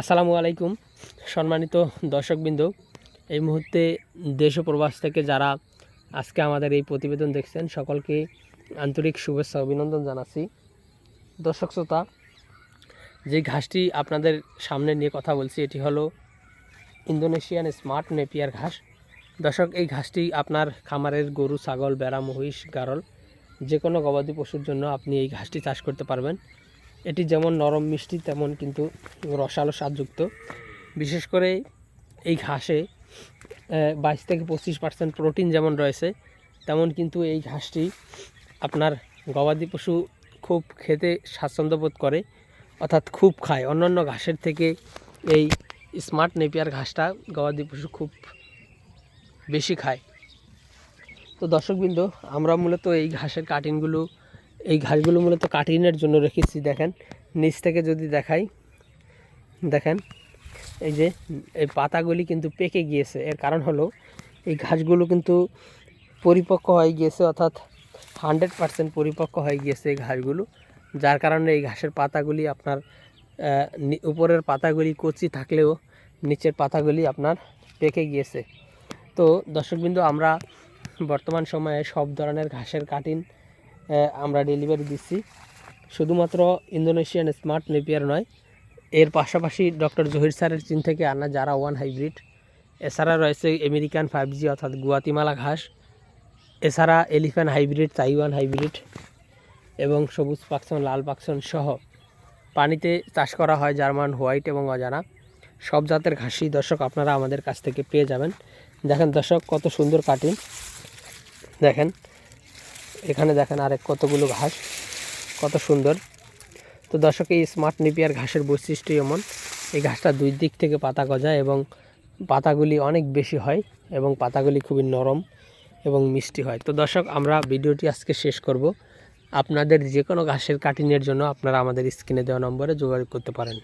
আসসালামু আলাইকুম, সম্মানিত দর্শকবৃন্দ। এই মুহূর্তে দেশ প্রবাস থেকে যারা আজকে আমাদের এই প্রতিবেদন দেখছেন, সকলকে আন্তরিক শুভেচ্ছা, অভিনন্দন জানাচ্ছি। দর্শক শ্রোতা, যে ঘাসটি আপনাদের সামনে নিয়ে কথা বলছি, এটি হলো ইন্দোনেশিয়ান স্মার্ট নেপিয়ার ঘাস। দর্শক, এই ঘাসটি আপনার খামারের গরু, ছাগল, বেড়া, মহিষ, গারল যে কোনো গবাদি পশুর জন্য আপনি এই ঘাসটি চাষ করতে পারবেন। এটি যেমন নরম মিষ্টি, তেমন কিন্তু রসালো স্বাদযুক্ত। বিশেষ করে এই ঘাসে বাইশ থেকে পঁচিশ পার্সেন্ট প্রোটিন যেমন রয়েছে, তেমন কিন্তু এই ঘাসটি আপনার গবাদি পশু খুব খেতে স্বাচ্ছন্দ্য বোধ করে, অর্থাৎ খুব খায়। অন্যান্য ঘাসের থেকে এই স্মার্ট নেপিয়ার ঘাসটা গবাদি পশু খুব বেশি খায়। তো দর্শকবৃন্দ, আমরা মূলত এই ঘাসের কাটিংগুলো এই ঘাসগুলো মূলত কাটিনের জন্য রেখেছি দেখেন। নিচ থেকে যদি দেখাই দেখেন এই যে এই পাতাগুলি কিন্তু পেকে গিয়েছে। এর কারণ হলো এই ঘাসগুলো কিন্তু পরিপক্ক হয়ে গিয়েছে অর্থাৎ হান্ড্রেড পারসেন্ট পরিপক্ক হয়ে গিয়েছে এই ঘাসগুলো যার কারণে এই ঘাসের পাতাগুলি আপনার উপরের পাতাগুলি কচি থাকলেও নিচের পাতাগুলি আপনার পেকে গিয়েছে। তো দর্শকবিন্দু আমরা বর্তমান সময়ে সব ধরনের ঘাসের কাটিং আহ, আমরা ডেলিভারি দিচ্ছি। শুধুমাত্র ইন্দোনেশিয়ান স্মার্ট নেপিয়ার নয়, এর পাশাপাশি ডক্টর জহির স্যারের চীন থেকে আনা যারা ওয়ান হাইব্রিড এছাড়া রয়েছে আমেরিকান ফাইভ জি অর্থাৎ গুয়াতিমালা ঘাস, এছাড়া এলিফ্যান্ট হাইব্রিড তাইওয়ান হাইব্রিড এবং সবুজ পাকসন লাল পাকসন সহ পানিতে চাষ করা হয় জার্মান, হোয়াইট এবং অজানা। সব জাতের ঘাসই দর্শক আপনারা আমাদের কাছ থেকে পেয়ে যাবেন। দেখেন দর্শক, কত সুন্দর কাটিং দেখেন এখানে দেখেন আরেক কতগুলো ঘাস, কত সুন্দর। তো দর্শক, এই স্মার্ট নিপিয়ার ঘাসের বৈশিষ্ট্য এমন। এই ঘাসটা দুই দিক থেকে পাতা গজায় এবং পাতাগুলি অনেক বেশি হয় এবং পাতাগুলি খুবই নরম এবং মিষ্টি হয়। তো দর্শক, আমরা ভিডিওটি আজকে শেষ করব। আপনাদের যে কোনো ঘাসের কাটিংয়ের জন্য আপনারা আমাদের স্ক্রিনে দেওয়া নম্বরে যোগাযোগ করতে পারেন।